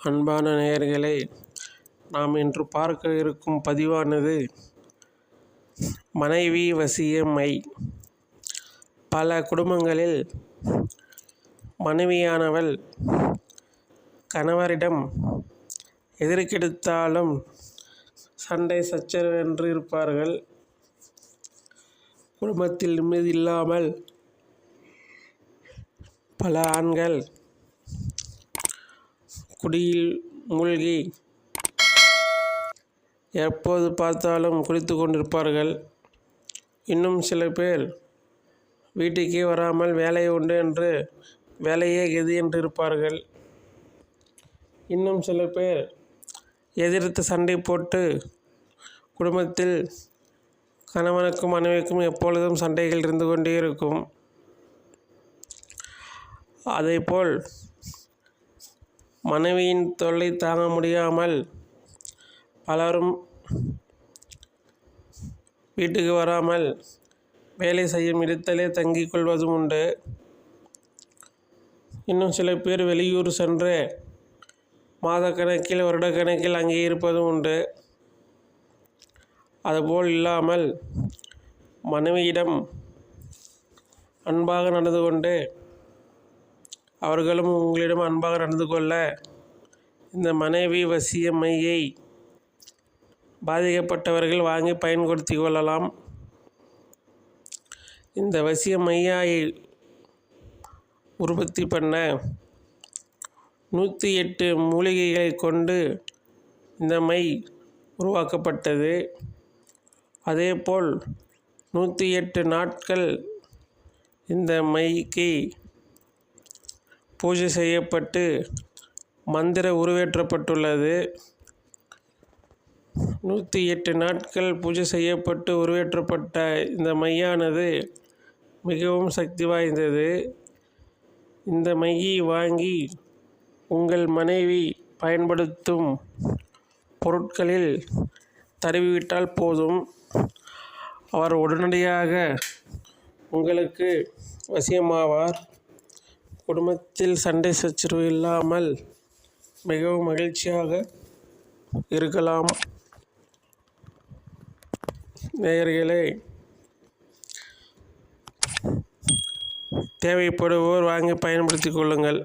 அன்பான நேயர்களே நாம் இன்று பார்க்க இருக்கும் பதிவானது மனைவி வசியமை பல குடும்பங்களில் மனைவியானவள் கணவரிடம் எதிர்கெடுத்தாலும் சண்டை சச்சரவென்று இருப்பார்கள். குடும்பத்தில் நிம்மதி இல்லாமல் பல ஆண்கள் குடியில் மூழ்கி எப்போது பார்த்தாலும் குளித்து கொண்டிருப்பார்கள்? இன்னும் சில பேர் வீட்டுக்கே வராமல் வேலை உண்டு என்று வேலையே எது என்று இருப்பார்கள். இன்னும் சில பேர் எதிர்த்து சண்டை போட்டு குடும்பத்தில் கணவனுக்கும் மனைவிக்கும் எப்பொழுதும் சண்டைகள் இருந்து கொண்டே இருக்கும். அதேபோல் மனைவியின் தொல்லை தாங்க முடியாமல் பலரும் வீட்டுக்கு வராமல் வேலை செய்யும் இடத்திலே தங்கிக் கொள்வதும் உண்டு. இன்னும் சில பேர் வெளியூர் சென்று மாதக்கணக்கில் வருடக்கணக்கில் அங்கே இருப்பதும் உண்டு. அதுபோல் இல்லாமல் மனைவியிடம் அன்பாக நடந்து கொண்டு அவர்களும் உங்களிடம் அன்பாக நடந்து கொள்ள இந்த மனைவி வசிய மையை பாதிக்கப்பட்டவர்கள் வாங்கி பயன்படுத்தி கொள்ளலாம். இந்த வசிய மையாயை உற்பத்தி பண்ண நூற்றி எட்டு மூலிகைகளை கொண்டு இந்த மை உருவாக்கப்பட்டது. அதேபோல் நூற்றி எட்டு நாட்கள் இந்த மைக்கு பூஜை செய்யப்பட்டு மந்திர உருவேற்றப்பட்டுள்ளது. நூற்றி எட்டு நாட்கள் பூஜை செய்யப்பட்டு உருவேற்றப்பட்ட இந்த மையானது மிகவும் சக்தி வாய்ந்தது. இந்த மையை வாங்கி உங்கள் மனைவி பயன்படுத்தும் பொருட்களில் தருவிவிட்டால் போதும். அவர் உடனடியாக உங்களுக்கு வசியமாவார். குடும்பத்தில் சண்டை சச்சரவு இல்லாமல் மிகவும் மகிழ்ச்சியாக இருக்கலாம். நேயர்களே தேவைப்படுவோர் வாங்கி பயன்படுத்திக் கொள்ளுங்கள்.